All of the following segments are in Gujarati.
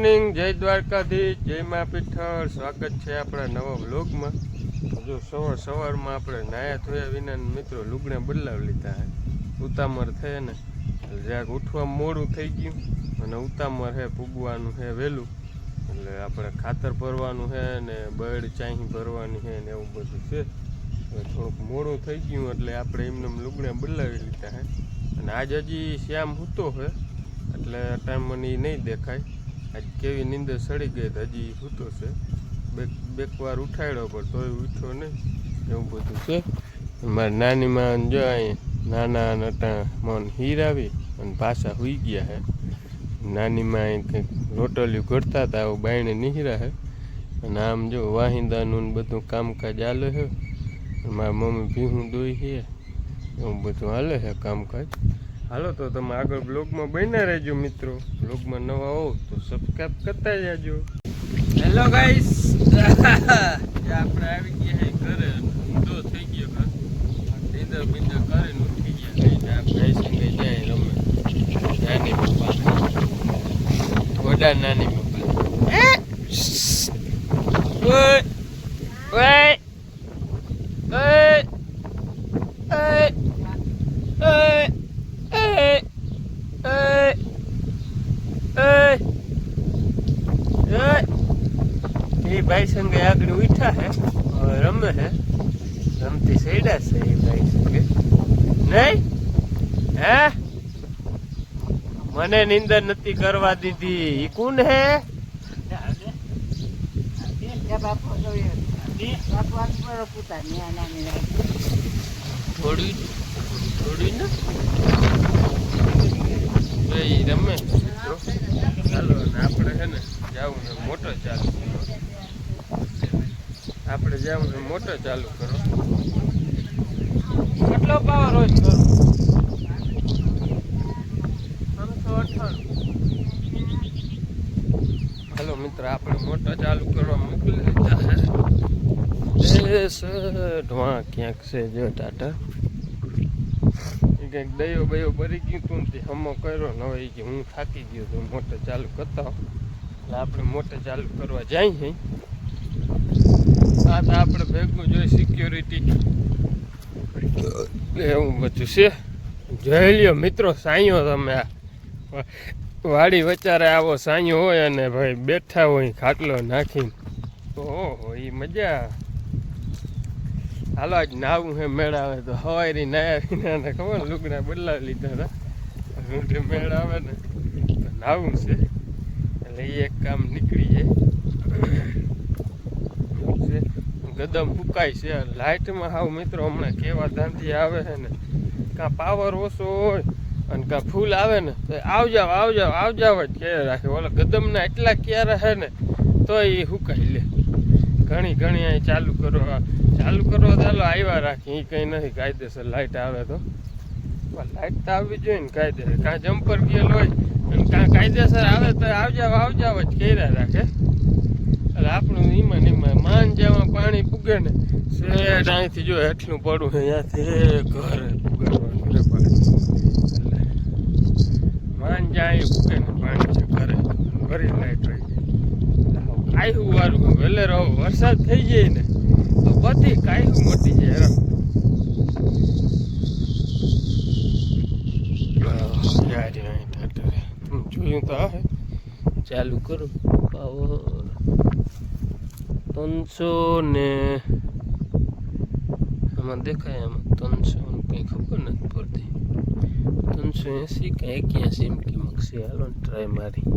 મોર્નિંગ, જય દ્વારકાધીશ, જય મા પીઠળ સ્વાગત છે આપણા નવા વ્લોગમાં. જો સવાર સવારમાં આપણે નાયા ધોયા વિના મિત્રો લુગડા બદલાવી લીધા હે. ઉતામર થાય ને. જરાક ઉઠવા મોડું થઈ ગયું. અને ઉતામર હે, પૂગવાનું હે વહેલું એટલે આપણે ખાતર ભરવાનું છે ને બળ ચાહી ભરવાની છે ને એવું બધું છે. થોડુંક મોડું થઈ ગયું એટલે આપણે એમને એમ લુગડા બદલાવી લીધા હે. અને આજ હજી શ્યામ હૂતો છે એટલે ટાઈમ મને નહીં દેખાય. આજ કેવી નીંદર સડી ગઈ હજી સૂતો છે. બેક વાર ઉઠાડ્યો પણ તોય ઉઠ્યો નહીં. એવું બધું છે. મારી નાની માં જો નાના નટા મન હીરાવી અને પાછા હુઈ ગયા હે. નાની માં કંઈક રોટલીઓ ઘડતા હતા આવું બાયણે નીહરા હે. અને આમ જો વાહિંદાનું બધું કામકાજ હાલે છે મારા મમ્મી ભીહું દોઈ છે એવું બધું હાલે છે કામકાજ. હાલો તો તમે આગળ બ્લોગમાં બન્યા રહેજો મિત્રો. બ્લોગમાં નવા હો તો સબસ્ક્રાઈબ કરતા જાજો. હેલો ગાઈસ આપણે આવી ગયા ઘરે. ઊંધો થઈ ગયો ઘર નીંદર બીંદર કરીને ઉઠી ગયા. કઈ ના જાય રમે. નાની પપ્પા. થોડા નાની પપ્પા. ઓય ઓય! ઓય ઓય ઓય Hey! Hey! Hey! Hey! એ ભાઈ સંગે આગળ ઉઠા હે હવે રમે હે રમતી સૈડા છે એ ભાઈ સંગે નહીં હે મને નિંદર નથી કરવા દીધી. ઈ કોણ હે? થોડી થોડી ને? રમે. ચાલો આપણે છે ને જવું ને મોટો ચાલુ કરો. આપણે જવું ને મોટો ચાલુ કરો. કેટલો પાવર હોય કરો ત્રણસો અઠાણું હાલો મિત્ર, આપણે મોટા ચાલુ કરવા મોકલી એ ક્યાંક છે જો ટાટા. કંઈક દયો બયો ભરી ગયું તું તે હમો કર્યો, ન હોય કે હું થાકી ગયો તો મોટો ચાલુ કરતા. એટલે આપણે મોટર ચાલુ કરવા જાય આ તો આપણે ભેગું જોઈ સિક્યોરિટી એવું બધું છે. જોઈ લ્યો મિત્રો, સાંયો તમે આ. વાડી વચારે આવો સાંયો હોય અને ભાઈ બેઠા હોય, ખાટલો નાખીને. ઓહો એ મજા. હાલો, આજ નાવું હે મેળ આવે તો હવારી નાયા વિના ખબર લુગડા બદલાવી લીધા હતા. મેળ આવે ને નાવું છે. એટલે એ એક કામ નીકળી જાય. ગદમ ફૂકાય છે. લાઇટમાં હાવ મિત્રો હમણાં કેવા ધાંધી આવે છે ને. કાં પાવર ઓછો હોય. અને કાં ફૂલ આવે ને તો આવજાવ આવજાવ આવજાવ જ કે રાખે. ઓલા ગદમના એટલા ક્યારે હે ને, તો એ હુકાઈ લે? ઘણી ઘણી અહીં ચાલુ કરો ચાલુ કરો ચાલો આવ્યા રાખે. એ કંઈ નથી, કાયદેસર લાઇટ આવે તો. લાઇટ તો આવવી જોઈએ ને કાયદેસર. કાં જમ્પર ગયેલ હોય અને કાં કાયદેસર આવે તો આવજાવ આવજાવ જ કર્યા રાખે. એટલે આપણું ઈમાં ને માન જેમાં પાણી પૂગે ને અહીંથી જો એટલું પડું અહીંયાથી ઘરે પુગાડવાનું. માન જ્યાં અહીં પૂગે ને પાણી છે ઘરે. ભરી લાઈટ રહી જાય કાયું વાળું વહેલે રહો, વરસાદ થઈ જાય ને, તો બધી કાયું મટી જાય રમ જોયું તો આવે ચાલુ કરું. પાવર ત્રણસો ને આમાં દેખાય આમાં ત્રણસો કંઈ ખબર નથી પડતી. ત્રણસો એંસી કે એક્યાસી એમ કે મગશે હાલો ને ટ્રાય મારી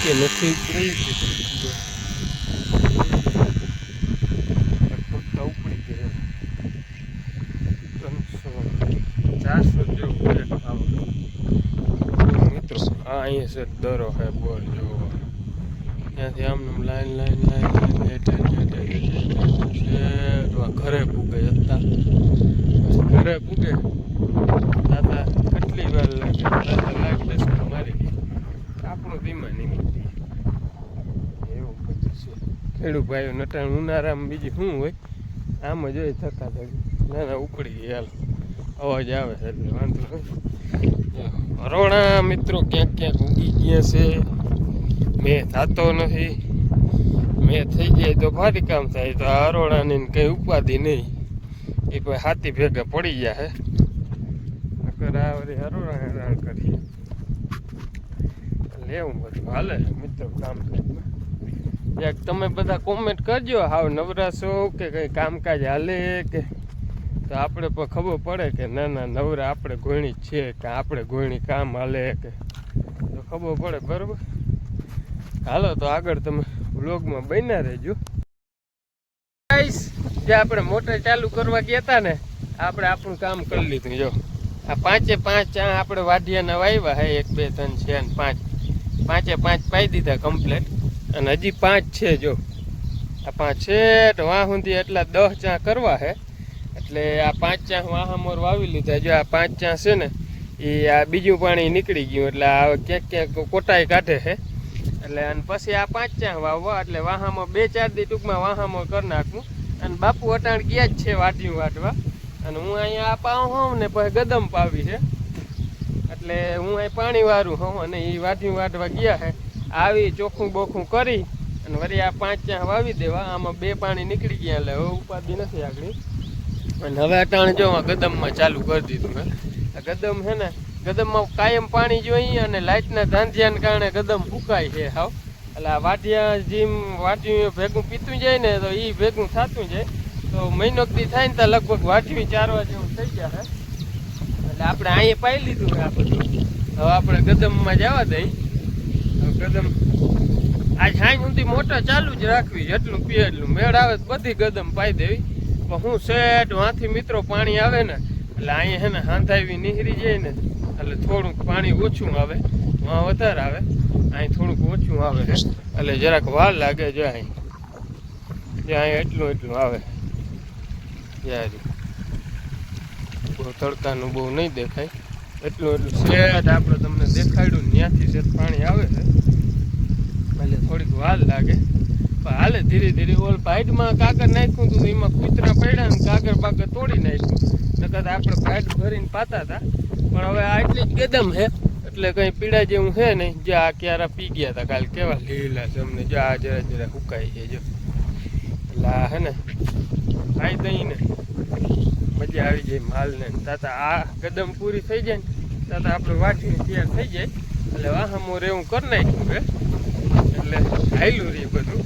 કે નથી ઉપડી ઉપડી ગયા ત્રણસો ચારસો જેવું છે મિત્રો આ અહીંયા છે દરો હે બોલ ત્યાંથી આમ લાઈન લાઈન લાઈન ઘરે પૂગે હતા ઘરે પૂગે દાદા, કેટલી વાર લાગે? દાદા લાખ દસ મારી આપણો ધીમા નીકળી એવું બધું છે. ખેડૂત ભાઈઓ, નટાણ ઉનાળામાં બીજી શું હોય? આમ જ હોય થતા થતી. ના ના ઉકળી ગઈ હાલ. અવાજ આવે છે એટલે વાંધો નહીં રોણા મિત્રો, ક્યાંક ક્યાંક ઉગી ગયા છે. મેં થતો નથી. મેં થઈ જાય તો ભારી કામ થાય, તો અરોડાની કંઈ ઉપાધિ નહીં. એ કોઈ હાથી ભેગા પડી ગયા હે. નકર આ વળી હેરાન કરીએ. લેવું બધું. હાલે મિત્રો, કામ એક તમે બધા કોમેન્ટ કરજો, હાવ નવરા છો કે કંઈ કામકાજ હાલે કે. તો આપણે પણ ખબર પડે કે ના ના નવરા આપણે ગોયણી છે કે આપણે ગોયણી કામ હાલે કે. તો ખબર પડે, બરોબર? હાલો, તો આગળ તમે વ્લોગમાં બન્યા રહેજો. જે આપણે મોટર ચાલુ કરવા ગયા હતા ને, આપણે આપણું કામ કરી લીધું. જો, આ પાંચે પાંચ ચા આપણે વાઢિયાના વાવ્યા હે, એક, બે, ત્રણ, છે ને પાંચ. પાંચે પાંચ પાઈ દીધા કમ્પ્લેટ અને હજી પાંચ છે, જો. આ પાંચ છે વાહુંથી એટલા દસ ચા કરવા હે. એટલે આ પાંચ ચા વાહામોર વાવી લીધા. જો, આ પાંચ ચા છે ને એ આ બીજું પાણી નીકળી ગયું. એટલે આ ક્યાંક ક્યાંક કોટાઈ કાઢે છે એટલે અને પછી આ પાંચ ચાહ વાવવા, એટલે વાહામાં બે ચાર દી ટૂંકમાં વાહામાં કરી નાખવું અને બાપુ અટાણ ગયા જ છે વાટ્યું વાટવા અને હું અહીંયા આ પાઉં હોઉં ને પછી ગદમ પાવી છે. એટલે હું અહીં પાણી વાળું હોઉં અને એ વાટ્યું વાટવા ગયા છે આવી ચોખ્ખું બોખું કરી અને વળી આ પાંચ ચાહ વાવી દેવા. આમાં બે પાણી નીકળી ગયા, એટલે હવે ઉપાધિ નથી આગળ. અને હવે અટાણ જો ગદમમાં ચાલુ કરી દીધું મેં ગદમ છે ને ગદમમાં કાયમ પાણી જોઈએ અને લાઇટના ધાંધિયાને કારણે ગદમ ફૂકાય છે, હાવ. એટલે આ વાટિયા જેમ વાટ્યું ભેગું પીતું જાય ને તો એ ભેગું થતું જાય. તો મહિનો દી થાય ને તો લગભગ વાટ્યું ચારવા જેવું થઈ છે એટલે આપણે અહીંયા પાઈ લીધું આ બધું. હવે આપણે ગદમમાં જવા દઈ. ગદમ આ સાંજ સુધી મોટર ચાલુ જ રાખવી, જેટલું પીએ એટલું. મેળ આવે બધી ગદમ પાઈ દેવી. પણ હું સેટ વાંથી મિત્રો પાણી આવે ને, એટલે અહીંયા હે ને હાંધાવી, નીહરી જાય ને એટલે થોડુંક પાણી ઓછું આવે વાં વધારે આવે, અહીં થોડુંક ઓછું આવે એટલે જરાક વાર લાગે જો અહીં. જે અહીં એટલું એટલું આવે. યાર. બહુ તડકાનું બહુ નહીં દેખાય. એટલું એટલું સેટ આપણે તમને દેખાડ્યું, ત્યાંથી જે પાણી આવે છે, એટલે થોડીક વાર લાગે. પણ હાલે ધીરે ધીરે ઓલ પાઇટમાં કાગળ નાખ્યું હતું એમાં કૂતરા પડ્યા ને કાગળ બાગર તોડી નાખ્યું. નકર આપણે પાઇટ ભરીને પાતા હતા. પણ હવે આટલી જ ગદમ છે એટલે કંઈ પીડા જેવું છે નહીં. જે આ ક્યારા પી ગયા હતા કાલ, કેવા લીલા છે જો આ જરા જરા હુકાઈ છે જો. એટલે આ હે ને ખાઈ દઈ ને મજા આવી જાય માલને. તાતા આ કદમ પૂરી થઈ જાય ને, તાતા આપણે વાટીને તૈયાર થઈ જાય. એટલે વાહમો રેવું કરી નાખ્યું હે. એટલે હાયલું રહી બધું.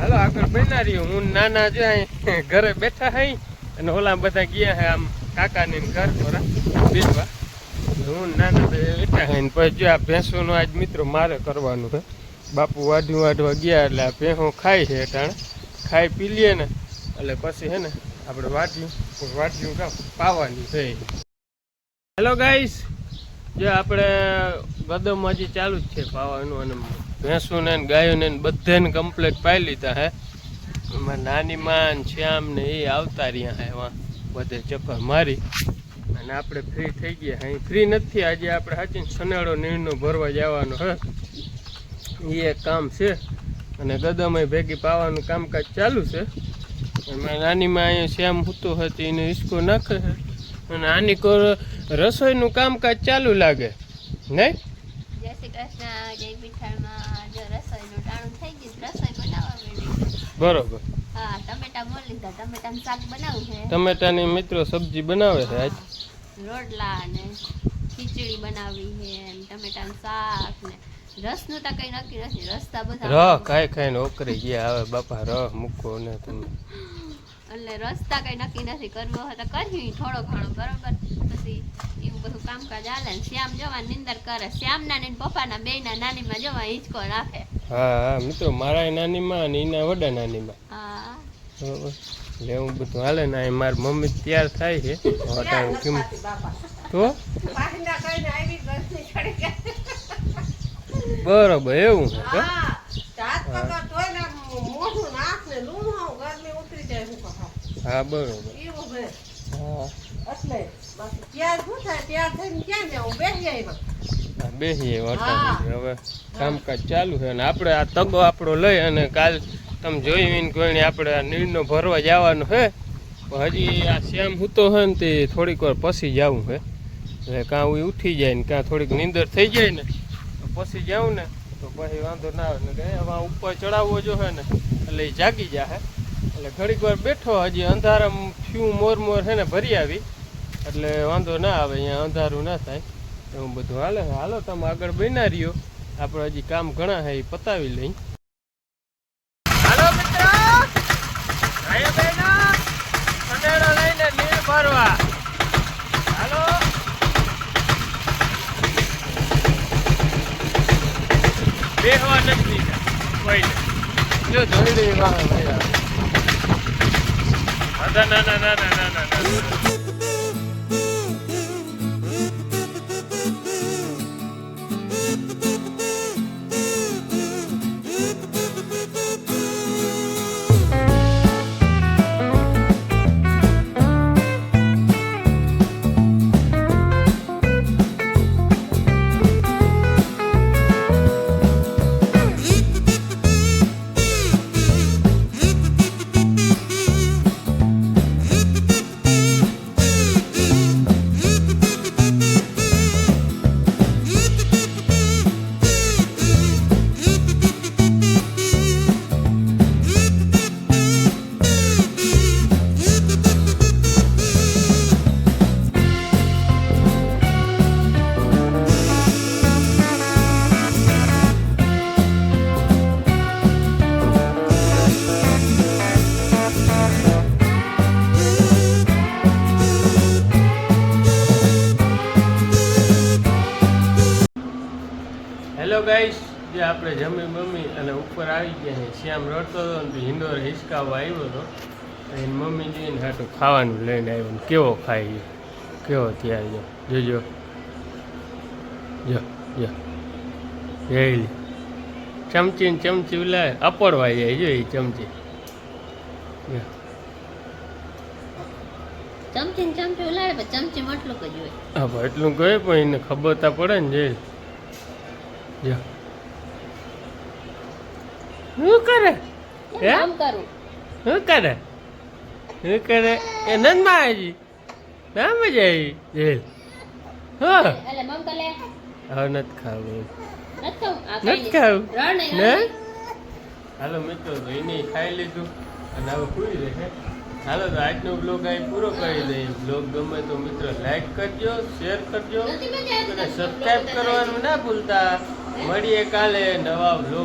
હાલો, આગળ બના રહ્યું હું. નાના જો અહીં ઘરે બેઠા હઈ. અને ઓલા બધા ગયા હે આમ કાકાની ઘર પર બેસવા. હું નાના બેઠા હઈ પછી જો આ ભેંસોનો આજ મિત્રો મારે કરવાનું છે. બાપુ વાઢી વાઢવા ગયા એટલે આ ભેંસો ખાય છે ટાણે ખાઈ પી લઈએ ને, એટલે પછી હે ને આપણે વાટ્યું વાટ્યું કામ પાવાની છે. હેલો ગાઈસ જો આપણે ગદમ હજી ચાલુ જ છે પાવાનું અને ભેંસોને ને ગાયોને બધાને કમ્પ્લેટ પાઈ લીધા હે. એમાં નાની માં શ્યામ ને એ આવતા રહ્યા હે એમાં. બધે ચક્કર મારી. અને આપણે ફ્રી થઈ ગયા અહીં ફ્રી નથી આજે આપણે સાચી સનાળો નીરનો ભરવા જવાનો હે. એ એક કામ છે. અને ગદામાં ભેગી પાવાનું કામકાજ ચાલુ છે. એમાં નાનીમાં અહીંયા શ્યામ હૂતો હતી એને હિસકો નાખે છે અને આની કોર રસોઈનું કામકાજ ચાલુ લાગે. નહીં? જય શ્રી કૃષ્ણ જય પીઠાણમાં જો રસોઈનું ટાણું થઈ ગયું રસોઈ બનાવવા માંડી બરોબર. ટમેટાની મિત્રો સબ્જી બનાવે છે આજ. રોટલા ને ખીચડી બનાવી છે ટમેટા ટમેટાનું શાક ને રસનું તો કઈ નક્કી નથી રસ્તા બધા રહ ખાઈ ખાઈને ઓકરી ગયા હવે બાપા મૂકો ને તમે એટલે રસ્તા કઈ નક્કી નથી કરવો હોય તો કર્યું થોડો ઘણો બરોબર? પછી એવું બધું કામકાજ હાલે ને શ્યામ જવા નિંદર કરે શ્યામના ને પપ્પાના બેયના નાનીમાં જવા હિંચકો રાખે. હા હા મિત્રો મારા નાનીમાં અને એના વડા નાનીમાં હા. બરોબર. એટલે એવું બધું હાલે ને અહીં મારી મમ્મી તૈયાર થાય છે. અટાણે કેમ તો? બરોબર એવું છે તો? હા બરોબર. હા. હા, બેસીએ વટાણ હવે કામકાજ ચાલુ છે અને આપણે આ તગો આપણો લઈ અને કાલ તમે જોયું કોઈને કોઈ આપણે આ નીરનો ભરવા જવાનું પણ હજી આ શ્યામ હૂતો હોય ને તે થોડીક વાર પછી જવું હે. એટલે કાં ઉઈ ઉઠી જાય ને કાં થોડીક નીંદર થઈ જાય ને, તો પછી જાઉં ને, તો પછી વાંધો ના આવે. ને કે હવે ઉપર ચડાવવો જો હે ને, એટલે એ જાગી જાહે એટલે ઘડીક વાર બેઠો, હજી અંધારામાં ફ્યુ મોર મોર હે ને ભરી આવી. એટલે વાંધો ના આવે, અહીંયા અંધારું ના થાય. એવું બધું હાલે. હાલો, તમે આગળ બન્યા રહ્યો. આપણે હજી કામ ઘણા હે, એ પતાવી લઈ. કનેડો લઈને નીર ભરવા હાલો? બેહવા નથી કોઈ જો જોઈ દે ના ના ના ના ના ના ના. ગાઈસ આપણે જમી મમ્મી અને ઉપર આવી ગયા છે. શ્યામ રડતો હતો ને તો હિંડોર હિસકાવવા આવ્યો હતો. એની મમ્મી જોઈને હાટું ખાવાનું લઈને આવ્યો ને કેવો ખાઈ ગયો? કેવો ત્યારે જો જોજો જો ચમચી ને ચમચી ઉલાય અપડવા જાય જો એ ચમચી. ચમચી ચમચી ઉલાડે પણ ચમચી મટલું કહ્યું હા એટલું કહે પણ એને ખબર તો પડે ને જે જો. શું કરે? હે? આમ કરું? શું કરે? શું કરે? એ નંદ માજી ના મજા આવી જેલ હા. એટલે મમ કલે? હવે નથી ખાવું. નથી ખાવું? ને? હાલો મિત્રો તો એને ખાઈ લીધું અને હવે પૂરી રહે. હાલો તો આજનો બ્લોગ અહીં પૂરો કરી દઈએ. બ્લોગ ગમે તો મિત્રો લાઈક કરજો શેર કરજો અને સબસ્ક્રાઈબ કરવાનું ના ભૂલતા. મળીએ કાલે નવા બ્લોગ